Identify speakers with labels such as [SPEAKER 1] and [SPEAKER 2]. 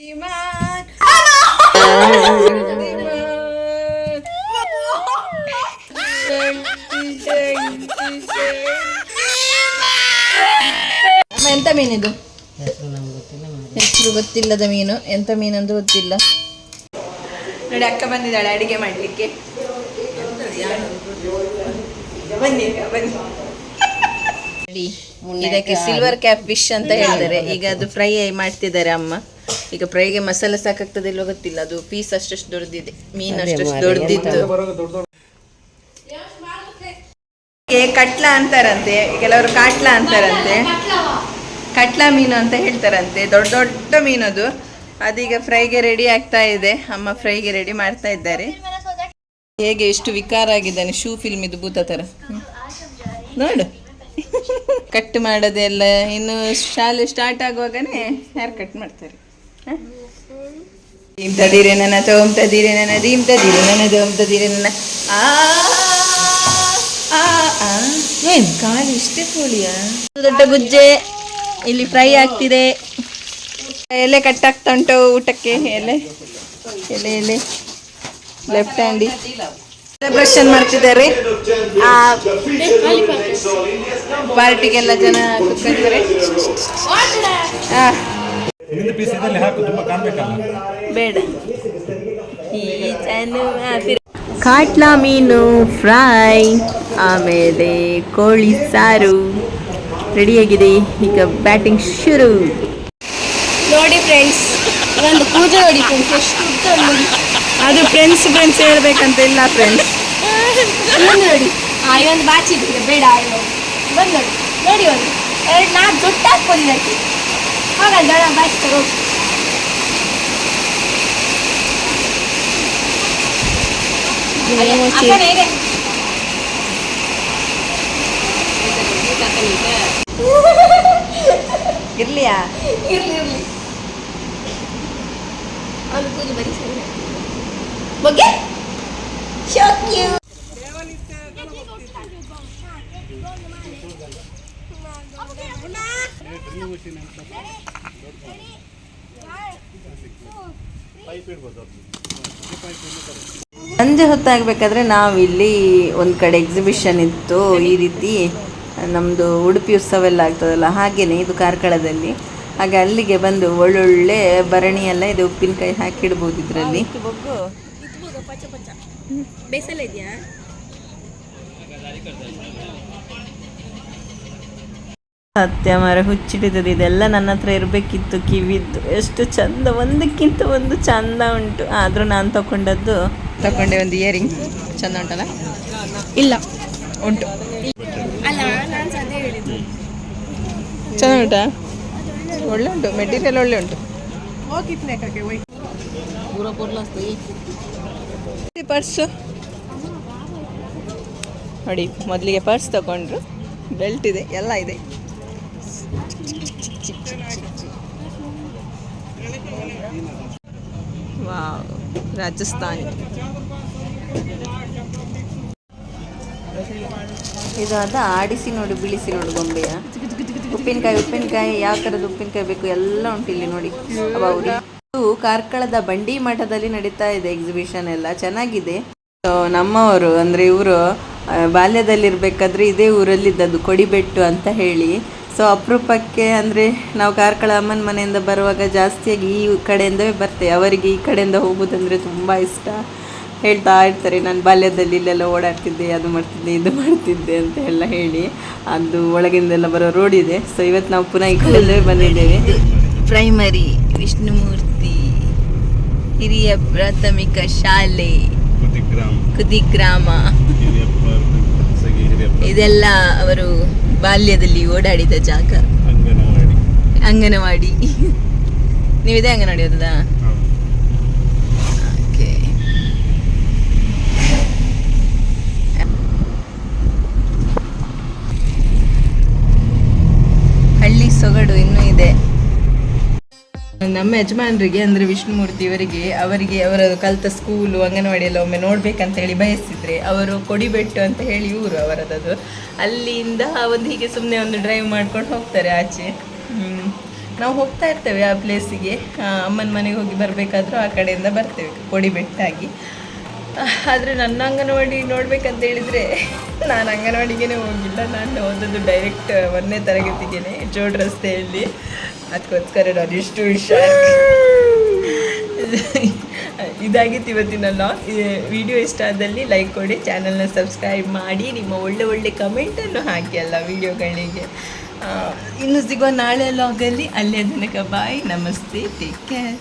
[SPEAKER 1] ಅಮ್ಮ, ಎಂತ ಮೀನಿದು
[SPEAKER 2] ಹೆಸರು
[SPEAKER 1] ಗೊತ್ತಿಲ್ಲದ ಮೀನು. ಎಂತ ಮೀನಂದು ಗೊತ್ತಿಲ್ಲ. ನೋಡಿ ಅಕ್ಕ ಬಂದಿದ್ದಾಳೆ ಅಡಿಗೆ ಮಾಡ್ಲಿಕ್ಕೆ. ಬನ್ನಿ ಅಕ್ಕ, ಬನ್ನಿ. ಇದಕ್ಕೆ ಸಿಲ್ವರ್ ಕ್ಯಾಪ್ ಫಿಶ್ ಅಂತ ಹೇಳ್ತಾರೆ ಈಗ ಅದು ಫ್ರೈ ಮಾಡ್ತಿದ್ದಾರೆ ಅಮ್ಮ. ಈಗ ಫ್ರೈಗೆ ಮಸಾಲೆ ಸಾಕಾಗ್ತದೆ ಇಲ್ಲ ಗೊತ್ತಿಲ್ಲ ಅದು ಪೀಸ್ ಅಷ್ಟಷ್ಟು ದೊಡ್ಡದಿದೆ ಮೀನು ಅಷ್ಟಷ್ಟು ದೊಡ್ಡದಿತ್ತು. ಕಟ್ಲಾ ಅಂತಾರಂತೆ ಕೆಲವರು ಕಾಟ್ಲಾ ಅಂತಾರಂತೆ. ಕಟ್ಲಾ ಮೀನು ಅಂತ ಹೇಳ್ತಾರಂತೆ ದೊಡ್ಡ ದೊಡ್ಡ ಮೀನದು ಅದೀಗ ಫ್ರೈಗೆ ರೆಡಿ ಆಗ್ತಾ ಇದೆ ಅಮ್ಮ ಫ್ರೈಗೆ ರೆಡಿ ಮಾಡ್ತಾ ಇದ್ದಾರೆ. ಹೇಗೆ ಎಷ್ಟು ವಿಕಾರ ಆಗಿದ್ದಾನೆ ಶೂ ಫಿಲ್ಮ್ ಇದು ಭೂತ ತರ. ನೋಡು. ಕಟ್ ಮಾಡೋದೆಲ್ಲ ಇನ್ನು ಶಾಲೆ ಸ್ಟಾರ್ಟ್ ಆಗುವಾಗನೇ ಹೇರ್ ಕಟ್ ಮಾಡ್ತಾರೆ. ತೋಮ್ ತದೀರೆ ನನ್ನ ದೀಮ್ ತದೀರೆ ನನ್ನ ತೋಮ್ ತದೀರೆ ನನ್ನ ಆ ಆ, ಆ. ಏನ್ ಕಾಲು ಇಷ್ಟೇ ಕೋಳಿಯಾ ದೊಡ್ಡ ಗುಜ್ಜೆ ಇಲ್ಲಿ ಫ್ರೈ ಆಗ್ತಿದೆ. ಎಲೆ ಕಟ್ ಆಗ್ತಾ ಉಂಟು ಊಟಕ್ಕೆ ಎಲೆ ಎಲೆ ಎಲೆ. ಲೆಫ್ಟ್ ಹ್ಯಾಂಡಿ ಸೆಲೆಬ್ರೇಷನ್ ಮಾಡ್ತಿದ್ದಾರೆ. ಆ ಪಾರ್ಟಿಗೆಲ್ಲ ಜನ ಕುತ್ಕೊಂಡಿದ್ದಾರೆ
[SPEAKER 3] ಹಿಂದಿನ ಪೀಸ್ ಇದ್ದಲ್ಲಿ ಹಾಕು ತುಂಬಾ ಕಾಣ್ಬೇಕಲ್ಲ?
[SPEAKER 1] ಬೇಡ. ಈ ಚೆನ್ನು ಕಾಟ್ಲಾ ಮೀನು ಫ್ರೈ ಆಮೇಲೆ ಕೋಳಿ ಸಾರು. ರೆಡಿಯಾಗಿದೆ ಈಗ ಬ್ಯಾಟಿಂಗ್ ಶುರು.
[SPEAKER 4] ನೋಡಿ ಫ್ರೆಂಡ್ಸ್ ಒಂದು ಪೂಜೆ ನೋಡಿ ಫ್ರೆಂಡ್ಸ್ ಎಷ್ಟು
[SPEAKER 1] ಅದು ಫ್ರೆಂಡ್ಸ್ ಫ್ರೆಂಡ್ಸ್ ಹೇಳ್ಬೇಕಂತ ಇಲ್ಲ ಫ್ರೆಂಡ್ಸ್
[SPEAKER 4] ನೋಡಿ. ಆ ಒಂದು ಬಾಚಿ ಬೇಡ ಬಂದು ನೋಡಿ. ನೋಡಿ ಒಂದು. ಎರಡು ನಾಲ್ಕು ದೊಡ್ಡ ಹಾಕ್ಬೋದು ಇದಕ್ಕೆ. ಹಾಗಲ್ಲ ದಡ ಬಾಚಿ ತಗೋ ಅಕ್ಕನ ಹೇಗೆ
[SPEAKER 1] ಇರ್ಲಿಯಾ
[SPEAKER 4] ಇರ್ಲಿ ಇರ್ಲಿ ಅವನು ಪೂಜೆ ಬರೀ ಸರಿ ಬಗ್ಗೆ ಶೋಕ್ಯು
[SPEAKER 1] ಸಂಜೆ ಹೊತ್ತಾಗಬೇಕಾದ್ರೆ ನಾವಿಲ್ಲಿ ಒಂದು ಕಡೆ ಎಕ್ಸಿಬಿಷನ್ ಇತ್ತು. ಈ ರೀತಿ ನಮ್ಮದು ಉಡುಪಿ ಉತ್ಸವ ಎಲ್ಲ ಆಗ್ತದಲ್ಲ, ಹಾಗೇನೆ ಇದು ಕಾರ್ಕಳದಲ್ಲಿ. ಹಾಗೆ ಅಲ್ಲಿಗೆ ಬಂದು ಒಳ್ಳೊಳ್ಳೆ ಭರಣಿ ಎಲ್ಲ ಇದೆ ಉಪ್ಪಿನಕಾಯಿ ಹಾಕಿಡ್ಬೋದು ಇದರಲ್ಲಿ.
[SPEAKER 4] ಇದೆಯಾ?
[SPEAKER 1] ಸತ್ಯ ಮರ ಹುಚ್ಚಿಡಿತದೆ ಇದೆಲ್ಲ ನನ್ನ ಹತ್ರ ಇರಬೇಕಿತ್ತು ಕಿವಿದ್ದು. ಎಷ್ಟು ಚಂದ ಒಂದಕ್ಕಿಂತ ಒಂದು ಚಂದ ಉಂಟು. ಆದರೂ ನಾನು ತಗೊಂಡದ್ದು ತಗೊಂಡೆ ಒಂದು ಇಯರಿಂಗ್ ಚಂದ ಉಂಟಲ್ಲ?
[SPEAKER 4] ಇಲ್ಲ.
[SPEAKER 1] ಉಂಟು. ಚಂದ ಉಂಟಾ? ಒಳ್ಳೆ ಉಂಟು. ಮೆಟೀರಿಯಲ್ ಒಳ್ಳೆ ಉಂಟು. ಪರ್ಸು ನೋಡಿ ಮೊದಲಿಗೆ ಪರ್ಸ್ ತಗೊಂಡ್ರು ಬೆಲ್ಟ್ ಇದೆ ಎಲ್ಲ ಇದೆ. ವಾವ್ ರಾಜಸ್ಥಾನಿ ಇದು ಅದ ಆಡಿಸಿ ನೋಡಿ, ಬಿಳಿಸಿ ನೋಡಿ ಗೊಂಬೆಯ. ಉಪ್ಪಿನಕಾಯಿ ಉಪ್ಪಿನಕಾಯಿ, ಯಾವ ಥರದ ಉಪ್ಪಿನಕಾಯಿ ಬೇಕು ಎಲ್ಲ ಉಂಟು ಇಲ್ಲಿ ನೋಡಿ. ಇದು ಕಾರ್ಕಳದ ಬಂಡಿ ಮಠದಲ್ಲಿ ನಡೀತಾ ಇದೆ ಎಕ್ಸಿಬಿಷನ್ ಎಲ್ಲ. ಚೆನ್ನಾಗಿದೆ. ಸೊ ನಮ್ಮವರು, ಅಂದರೆ ಇವರು ಬಾಲ್ಯದಲ್ಲಿರ್ಬೇಕಾದ್ರೆ ಇದೇ ಊರಲ್ಲಿದ್ದದ್ದು ಕೊಡಿಬೆಟ್ಟು ಅಂತ ಹೇಳಿ. ಸೊ ಅಪರೂಪಕ್ಕೆ ಅಂದರೆ ನಾವು ಕಾರ್ಕಳ ಅಮ್ಮನ ಮನೆಯಿಂದ ಬರುವಾಗ ಜಾಸ್ತಿಯಾಗಿ ಈ ಕಡೆಯಿಂದವೇ ಬರ್ತೇವೆ. ಅವರಿಗೆ ಈ ಕಡೆಯಿಂದ ಹೋಗೋದಂದರೆ ತುಂಬ ಇಷ್ಟ. ಹೇಳ್ತಾ ಇರ್ತಾರೆ ನಾನು ಬಾಲ್ಯದಲ್ಲಿ ಇಲ್ಲೆಲ್ಲ ಓಡಾಡ್ತಿದ್ದೆ ಅದು ಮಾಡ್ತಿದ್ದೆ ಇದು ಮಾಡ್ತಿದ್ದೆ ಅಂತ ಎಲ್ಲ ಹೇಳಿ ಅದು ಒಳಗಿಂದೆಲ್ಲ ಬರೋ ರೋಡ್ ಇದೆ. ಸೊ ಇವತ್ತು ನಾವು ಪುನಃ ಈ ಕಡೆಯಲ್ಲೇ ಬಂದಿದ್ದೇವೆ. ಪ್ರೈಮರಿ ವಿಷ್ಣುಮೂರ್ತಿ ಹಿರಿಯ ಪ್ರಾಥಮಿಕ ಶಾಲೆ
[SPEAKER 3] ಕುದಿ ಖಾಸಗಿ
[SPEAKER 1] ಇದೆಲ್ಲ ಅವರು ಬಾಲ್ಯದಲ್ಲಿ ಓಡಾಡಿದ ಜಾಗ
[SPEAKER 3] ಅಂಗನವಾಡಿ.
[SPEAKER 1] ನೀವು ನೀವಿದೆ ಅಂಗನವಾಡಿ ಹೋದದಾ ಹಳ್ಳಿ ಸೊಗಡು ಇನ್ನೂ ಇದೆ. ನಮ್ಮ ಯಜಮಾನರಿಗೆ ಅಂದರೆ ವಿಷ್ಣುಮೂರ್ತಿ ಇವರಿಗೆ, ಅವರಿಗೆ ಅವರ ಕಲಿತ ಸ್ಕೂಲು ಅಂಗನವಾಡಿ ಎಲ್ಲ ಒಮ್ಮೆ ನೋಡ್ಬೇಕಂತ ಹೇಳಿ ಬಯಸಿದ್ರೆ ಅವರು ಕೊಡಿಬೆಟ್ಟು ಅಂತ ಹೇಳಿ ಊರು ಅವರದ್ದು. ಅಲ್ಲಿಂದ ಒಂದು ಹೀಗೆ ಸುಮ್ಮನೆ ಒಂದು ಡ್ರೈವ್ ಮಾಡ್ಕೊಂಡು ಹೋಗ್ತಾರೆ ಆಚೆ. ನಾವು ಹೋಗ್ತಾ ಇರ್ತೇವೆ ಆ ಪ್ಲೇಸಿಗೆ ಅಮ್ಮನ ಮನೆಗೆ ಹೋಗಿ ಬರಬೇಕಾದ್ರೂ ಆ ಕಡೆಯಿಂದ ಬರ್ತೇವೆ ಕೊಡಿ ಬೆಟ್ಟಾಗಿ ಆದರೆ ನನ್ನ ಅಂಗನವಾಡಿ ನೋಡ್ಬೇಕಂತ ಹೇಳಿದರೆ ನಾನು ಅಂಗನವಾಡಿಗೆ ಹೋಗಿಲ್ಲ. ನಾನು ಓದೋದು ಡೈರೆಕ್ಟ್ ಒಂದನೇ ತರಗತಿಗೆ ಜೋಡ್ ರಸ್ತೆಯಲ್ಲಿ. ಅದಕ್ಕೋಸ್ಕರ ನಾನು ಇಷ್ಟು ವಿಷಯ. ಇದಾಗಿತ್ತು ಇವತ್ತಿನ ಲಾಗ್ ವಿಡಿಯೋ ಇಷ್ಟ ಆದಲ್ಲಿ ಲೈಕ್ ಕೊಡಿ ಚಾನಲ್ನ ಸಬ್ಸ್ಕ್ರೈಬ್ ಮಾಡಿ, ನಿಮ್ಮ ಒಳ್ಳೆ ಒಳ್ಳೆ ಕಮೆಂಟನ್ನು ಹಾಕಿ ಅಲ್ಲ ವಿಡಿಯೋಗಳಿಗೆ ಇನ್ನು ಸಿಗುವ ನಾಳೆ ಲಾಗಲ್ಲಿ ಅಲ್ಲೇ ತನಕ ಬಾಯ್ ನಮಸ್ತೆ ಟೇಕ್ ಕೇರ್